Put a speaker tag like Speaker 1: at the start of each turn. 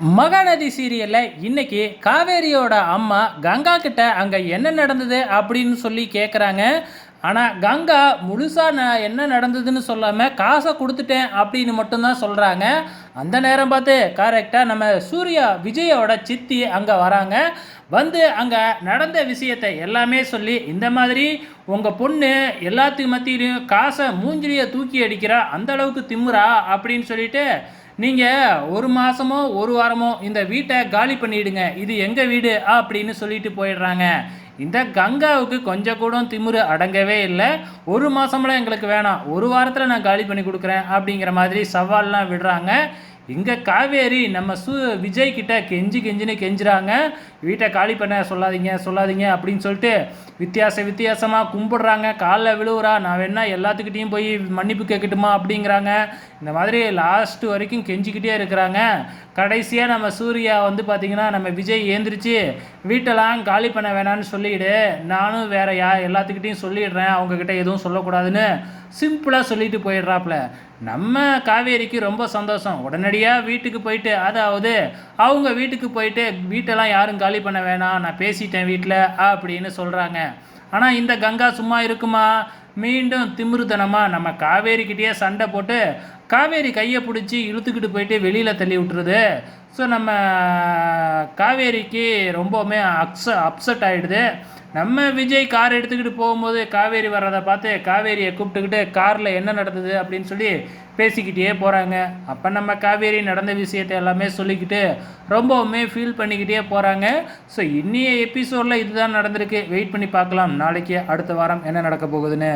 Speaker 1: மகாநதி சீரியலில் இன்னைக்கு காவேரியோட அம்மா கங்கா கிட்ட அங்கே என்ன நடந்தது அப்படின்னு சொல்லி கேட்குறாங்க ஆனால் கங்கா முழுசாக நான் என்ன நடந்ததுன்னு சொல்லாமல் காசை கொடுத்துட்டேன் அப்படின்னு மட்டும்தான் சொல்கிறாங்க அந்த நேரம் பார்த்து கரெக்டாக நம்ம சூர்யா விஜயோட சித்தி அங்கே வராங்க. வந்து அங்கே நடந்த விஷயத்தை எல்லாமே சொல்லி இந்த மாதிரி உங்கள் பொண்ணு எல்லாத்துக்கு மத்தியிலையும் காசை மூஞ்சிலியை தூக்கி அடிக்கிறா அந்த அளவுக்கு திமுறா அப்படின்னு சொல்லிட்டு நீங்கள் ஒரு மாதமோ ஒரு வாரமோ இந்த வீட்டை காலி பண்ணிவிடுங்க இது எங்கள் வீடு? அப்படின்னு சொல்லிட்டு போயிடுறாங்க. இந்த கங்காவுக்கு கொஞ்சம் கூட திமிரு அடங்கவே இல்லை. ஒரு மாதம்லாம் எங்களுக்கு வேணாம். ஒரு வாரத்தில் நான் காலி பண்ணி கொடுக்குறேன் அப்படிங்கிற மாதிரி சவால்லாம் விடுறாங்க. இங்கே காவேரி நம்ம சு விஜய் கிட்ட கெஞ்சி கெஞ்சின்னு கெஞ்சுறாங்க. வீட்டை காலி பண்ண சொல்லாதீங்க சொல்லாதீங்க அப்படின்னு சொல்லிட்டு வித்தியாச வித்தியாசமாக கும்பிடுறாங்க. காலில் விழுவுறா நான் வேணா எல்லாத்துக்கிட்டேயும் போய் மன்னிப்பு கேட்கட்டுமா அப்படிங்கிறாங்க. இந்த மாதிரி லாஸ்ட் வரைக்கும் கெஞ்சிக்கிட்டே இருக்கிறாங்க. கடைசியாக நம்ம சூர்யா வந்து பார்த்திங்கன்னா நம்ம விஜய் ஏந்திரிச்சு வீட்டெல்லாம் காலி பண்ண வேணான்னு சொல்லிவிடு நானும் வேற யா எல்லாத்துக்கிட்டேயும் சொல்லிடுறேன். அவங்கக்கிட்ட எதுவும் சொல்லக்கூடாதுன்னு சிம்பிளாக சொல்லிட்டு போயிடுறாப்புல. நம்ம காவேரிக்கு ரொம்ப சந்தோஷம். உடனடியாக வீட்டுக்கு போயிட்டு அதாவது அவங்க வீட்டுக்கு போயிட்டு வீட்டெல்லாம் யாரும் காலி பண்ண வேணாம் நான் பேசிட்டேன் வீட்டில் அப்படின்னு சொல்கிறாங்க ஆனால் இந்த கங்கா சும்மா இருக்குமா? மீண்டும் திமிருத்தனமாக நம்ம காவேரிக்கிட்டேயே சண்டை போட்டு காவேரி கையை பிடிச்சி இழுத்துக்கிட்டு போயிட்டு வெளியில் தள்ளி விட்டுருது. ஸோ நம்ம காவேரிக்கு ரொம்பவுமே அக்ஸ அப்செட் ஆகிடுது நம்ம விஜய் கார் எடுத்துக்கிட்டு போகும்போது காவேரி வர்றதை பார்த்து காவேரியை கூப்பிட்டுக்கிட்டு காரில் என்ன நடந்தது அப்படின்னு சொல்லி பேசிக்கிட்டே போகிறாங்க அப்போ நம்ம காவேரி நடந்த விஷயத்தை எல்லாமே சொல்லிக்கிட்டு ரொம்பவுமே ஃபீல் பண்ணிக்கிட்டே போகிறாங்க ஸோ இன்னைய எபிசோடில் இதுதான் நடந்திருக்கு. வெயிட் பண்ணி பார்க்கலாம். நாளைக்கு அடுத்த வாரம் என்ன நடக்க போகுதுன்னு.